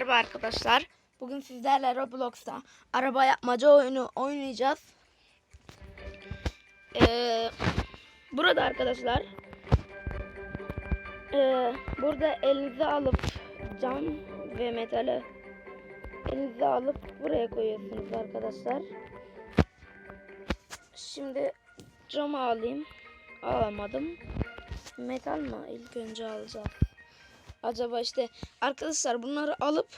Merhaba arkadaşlar. Bugün sizlerle Roblox'ta araba yapmaca oyunu oynayacağız. Ee, burada arkadaşlar ee, burada elinize alıp cam ve metali elinize alıp buraya koyuyorsunuz arkadaşlar. Şimdi camı alayım. Alamadım. Metal mi? İlk önce alacağım. Acaba işte arkadaşlar bunları alıp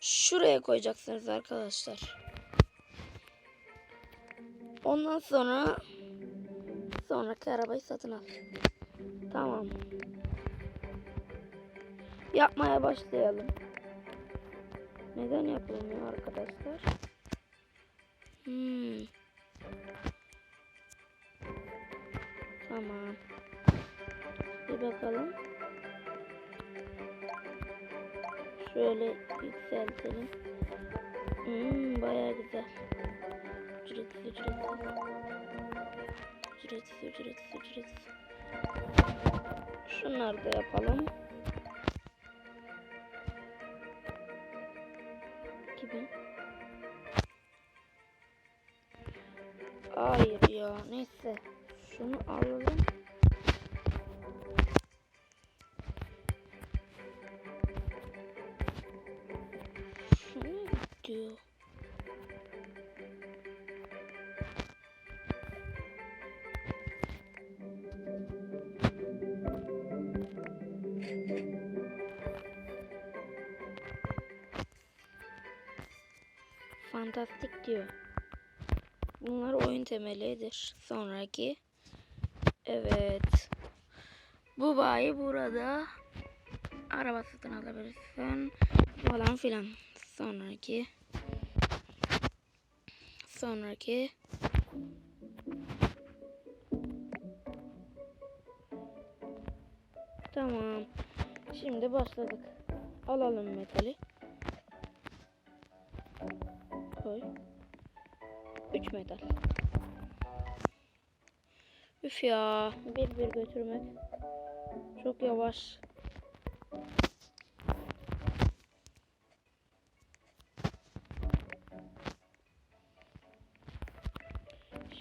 şuraya koyacaksınız arkadaşlar. Ondan sonra sonraki arabayı satın al. Tamam. Yapmaya başlayalım. Neden yapılmıyor arkadaşlar? Hmm. Tamam. Bir bakalım. Şöyle yükseltelim. Hmm, bayağı güzel. Ücretsiz, ücretsiz. Ücretsiz, ücretsiz, ücretsiz. Şunları da yapalım. Gibi. Hayır ya, neyse. Şunu alalım. Diyor. Fantastik diyor. Bunlar oyun temelidir. Sonraki. Evet. Bu bayi burada. Araba satın alabilirsin. Falan filan. Sonraki. Sonraki. Tamam. Şimdi başladık. Alalım metali. Koy. 3 metal. Üf ya. Bir bir götürmek. Çok yavaş.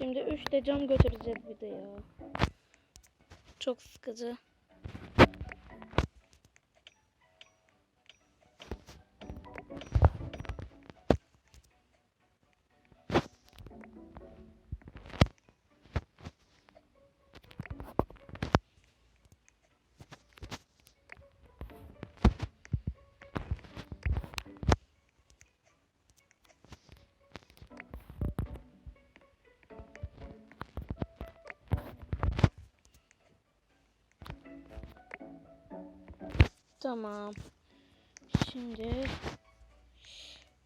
Şimdi 3 de cam götüreceğiz bir de ya. Çok sıkıcı. Tamam. Şimdi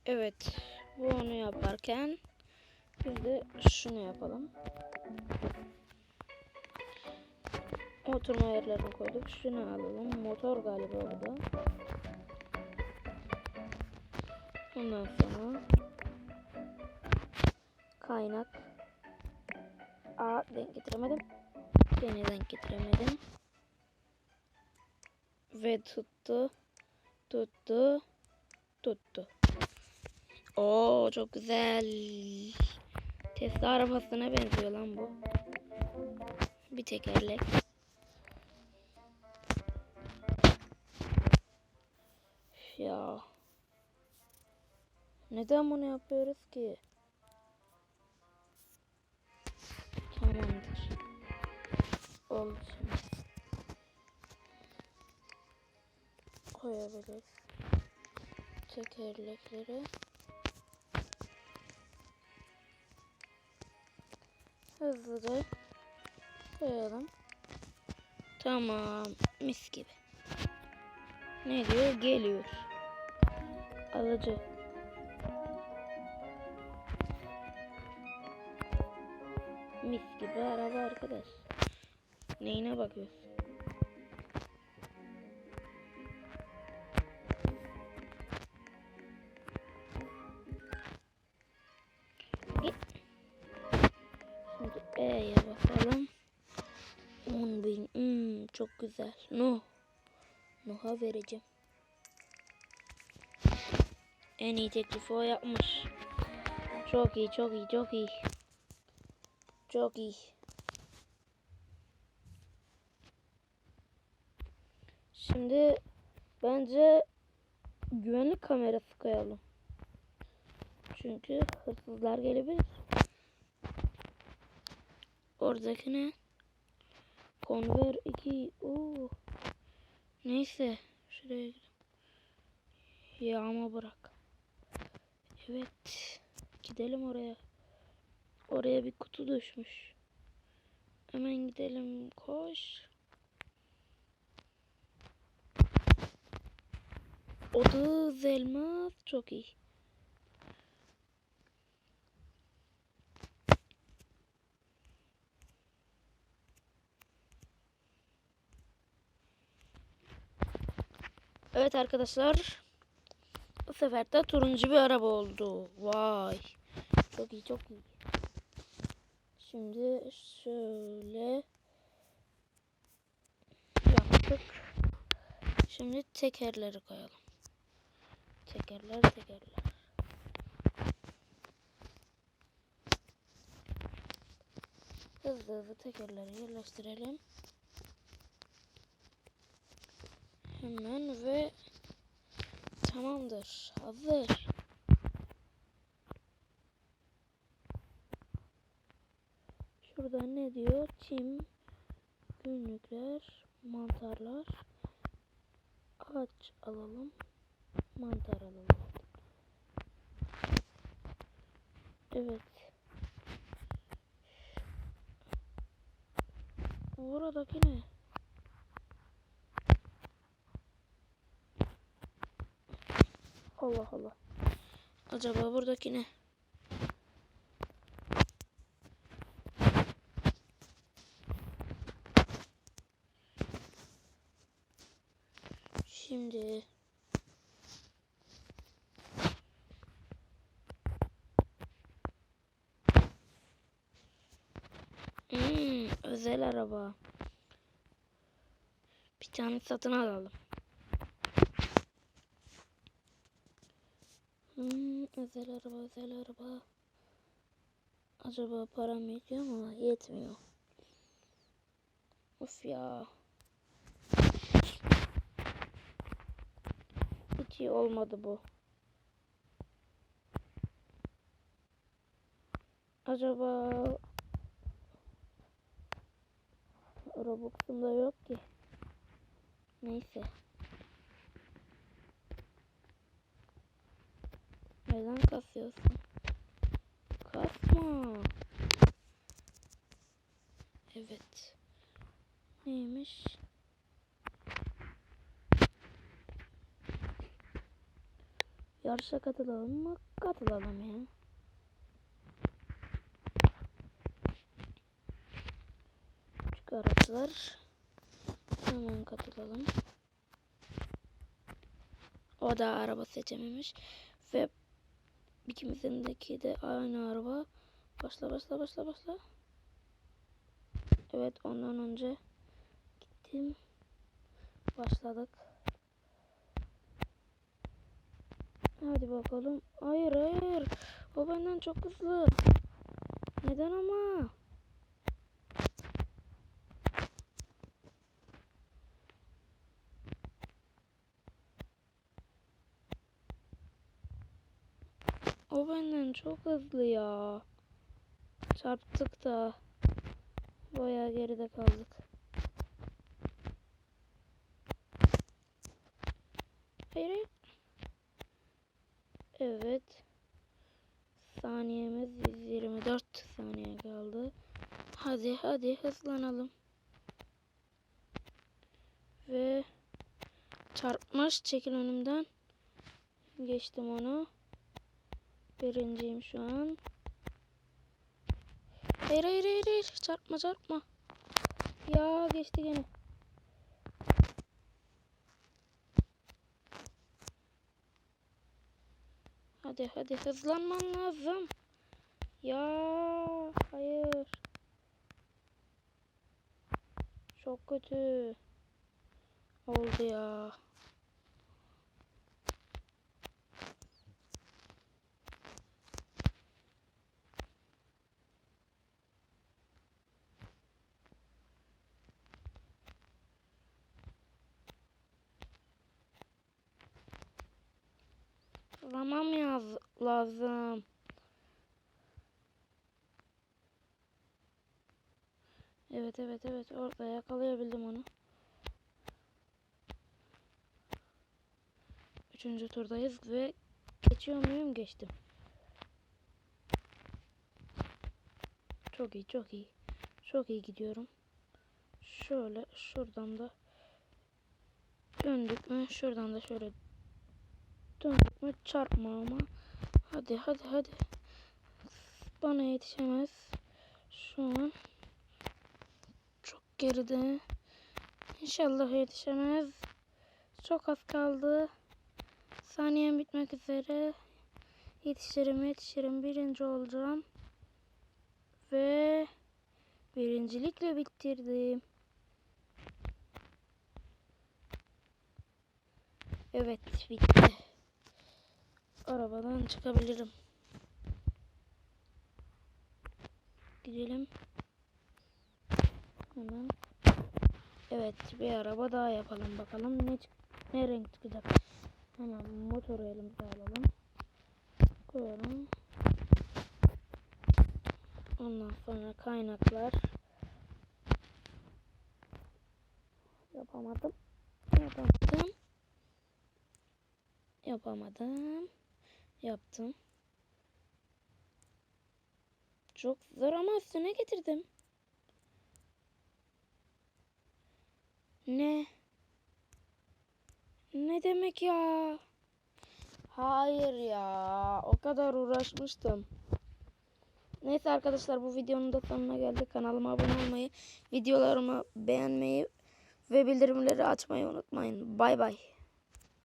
evet bu onu yaparken biz de şunu yapalım. Oturma yerlerini koyduk. Şunu alalım. Motor galiba bu da. Ondan sonra kaynak. Aa denk getiremedim. Gene denk getiremedim. Ve tuttu. Tuttu. Tuttu. Oo çok güzel. Tesla arabasına benziyor lan bu. Bir tekerlek. Ya. Neden bunu yapıyoruz ki? Tamamdır. Oldu koyabiliriz. Tekerlekleri. Hızlıca koyalım. Tamam. Mis gibi. Ne diyor? Geliyor. Alıcı. Mis gibi araba arkadaş. Neyine bakıyorsun? Güzel. No. Noha vereceğim. En iyi teklifi o yapmış. Çok iyi, çok iyi, çok iyi. Çok iyi. Şimdi bence güvenlik kamerası koyalım. Çünkü hırsızlar gelebilir. Oradaki ne? Konver 2. Oo. Neyse. Şuraya gidelim. Yağma bırak. Evet. Gidelim oraya. Oraya bir kutu düşmüş. Hemen gidelim. Koş. Otuz elmas. Çok iyi. Arkadaşlar. Bu sefer de turuncu bir araba oldu. Vay. Çok iyi çok iyi. Şimdi şöyle yaptık. Şimdi tekerleri koyalım. Tekerler tekerler. Hızlı hızlı tekerleri yerleştirelim. Hemen ve tamamdır. Hazır. Şurada ne diyor? Çim, günlükler, mantarlar. Ağaç alalım. Mantar alalım. Evet. Buradaki ne? Allah Allah. Acaba buradaki ne? Şimdi Hmm, özel araba. Bir tane satın alalım. Hmm, özel araba, özel araba. Acaba param yetiyor mu? Yetmiyor. Of ya. Hiç iyi olmadı bu. Acaba Robux'um da yok ki. Neyse. Neden kasıyorsun? Kasma. Evet. Neymiş? Yarışa katılalım mı? Katılalım ya. Küçük araçlar. Hemen katılalım. O da araba seçememiş. Ve ikimizindeki de aynı araba. Başla başla başla başla. Evet ondan önce gittim. Başladık. Hadi bakalım. Hayır hayır. O benden çok hızlı. Neden ama? O benden çok hızlı ya. Çarptık da. Bayağı geride kaldık. Hayır. Evet. Saniyemiz 124 saniye kaldı. Hadi hadi hızlanalım. Ve çarpmış çekil önümden. Geçtim onu. Birinciyim şu an. Hayır hayır hayır hayır. Çarpma çarpma. Ya geçti gene. Hadi hadi hızlanman lazım. Ya hayır. Çok kötü. Oldu ya. Zaman yaz lazım. Evet evet evet orada yakalayabildim onu. Üçüncü turdayız ve geçiyor muyum? Geçtim. Çok iyi çok iyi. Çok iyi gidiyorum. Şöyle şuradan da döndük mü? Şuradan da şöyle döndük mü? Çarpma ama. Hadi hadi hadi. Bana yetişemez. Şu an çok geride. İnşallah yetişemez. Çok az kaldı. Saniyem bitmek üzere. Yetişirim yetişirim. Birinci olacağım. Ve birincilikle bitirdim. Evet bitti. Arabadan çıkabilirim. Gidelim. Hemen. Evet bir araba daha yapalım bakalım ne ne renk çıkacak. Hemen motoru elimize alalım. Koyalım. Ondan sonra kaynaklar. Yapamadım. Yapamadım. Yapamadım. Yaptım. Çok zor ama üstüne getirdim. Ne? Ne demek ya? Hayır ya. O kadar uğraşmıştım. Neyse arkadaşlar bu videonun da sonuna geldik. Kanalıma abone olmayı, videolarımı beğenmeyi ve bildirimleri açmayı unutmayın. Bay bay.